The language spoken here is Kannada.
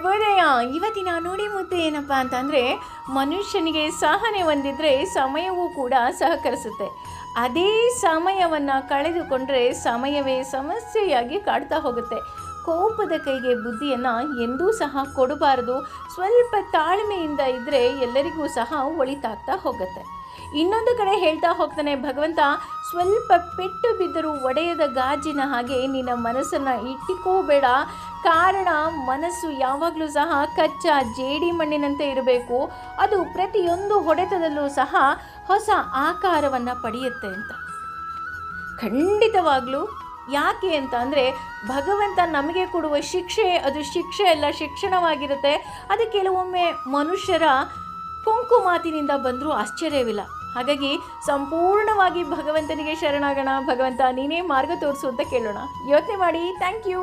ಶುಭೋದಯ ಇವತ್ತಿನ ನೋಡಿ ಮುದ್ದೆ ಏನಪ್ಪ ಅಂತಂದರೆ, ಮನುಷ್ಯನಿಗೆ ಸಹನೆ ಹೊಂದಿದ್ರೆ ಸಮಯವೂ ಕೂಡ ಸಹಕರಿಸುತ್ತೆ. ಅದೇ ಸಮಯವನ್ನು ಕಳೆದುಕೊಂಡ್ರೆ ಸಮಯವೇ ಸಮಸ್ಯೆಯಾಗಿ ಕಾಡ್ತಾ ಹೋಗುತ್ತೆ. ಕೋಪದ ಕೈಗೆ ಬುದ್ಧಿಯನ್ನು ಎಂದೂ ಸಹ ಕೊಡಬಾರದು. ಸ್ವಲ್ಪ ತಾಳ್ಮೆಯಿಂದ ಇದ್ದರೆ ಎಲ್ಲರಿಗೂ ಸಹ ಒಳಿತಾಗ್ತಾ ಹೋಗುತ್ತೆ. ಇನ್ನೊಂದು ಕಡೆ ಹೇಳ್ತಾ ಹೋಗ್ತಾನೆ ಭಗವಂತ ಸ್ವಲ್ಪ ಪೆಟ್ಟು ಬಿದ್ದರೂ ಒಡೆಯದ ಗಾಜಿನ ಹಾಗೆ ನಿನ್ನ ಮನಸ್ಸನ್ನು ಇಟ್ಟಿಕೋಬೇಡ. ಕಾರಣ, ಮನಸ್ಸು ಯಾವಾಗಲೂ ಸಹ ಕಚ್ಚಾ ಜೇಡಿ ಮಣ್ಣಿನಂತೆ ಇರಬೇಕು. ಅದು ಪ್ರತಿಯೊಂದು ಹೊಡೆತದಲ್ಲೂ ಸಹ ಹೊಸ ಆಕಾರವನ್ನು ಪಡೆಯುತ್ತೆ ಅಂತ. ಖಂಡಿತವಾಗ್ಲೂ. ಯಾಕೆ ಅಂತ ಅಂದರೆ, ಭಗವಂತ ನಮಗೆ ಕೊಡುವ ಶಿಕ್ಷೆ, ಅದು ಶಿಕ್ಷೆ ಅಲ್ಲ, ಶಿಕ್ಷಣವಾಗಿರುತ್ತೆ. ಅದು ಕೆಲವೊಮ್ಮೆ ಮನುಷ್ಯರ ಕೊಂಕು ಮಾತಿನಿಂದ ಬಂದರೂ ಆಶ್ಚರ್ಯವಿಲ್ಲ. ಹಾಗಾಗಿ ಸಂಪೂರ್ಣವಾಗಿ ಭಗವಂತನಿಗೆ ಶರಣಾಗೋಣ. ಭಗವಂತ ನೀನೇ ಮಾರ್ಗ ತೋರಿಸು ಅಂತ ಕೇಳೋಣ. ಯೋಚನೆ ಮಾಡಿ. Thank you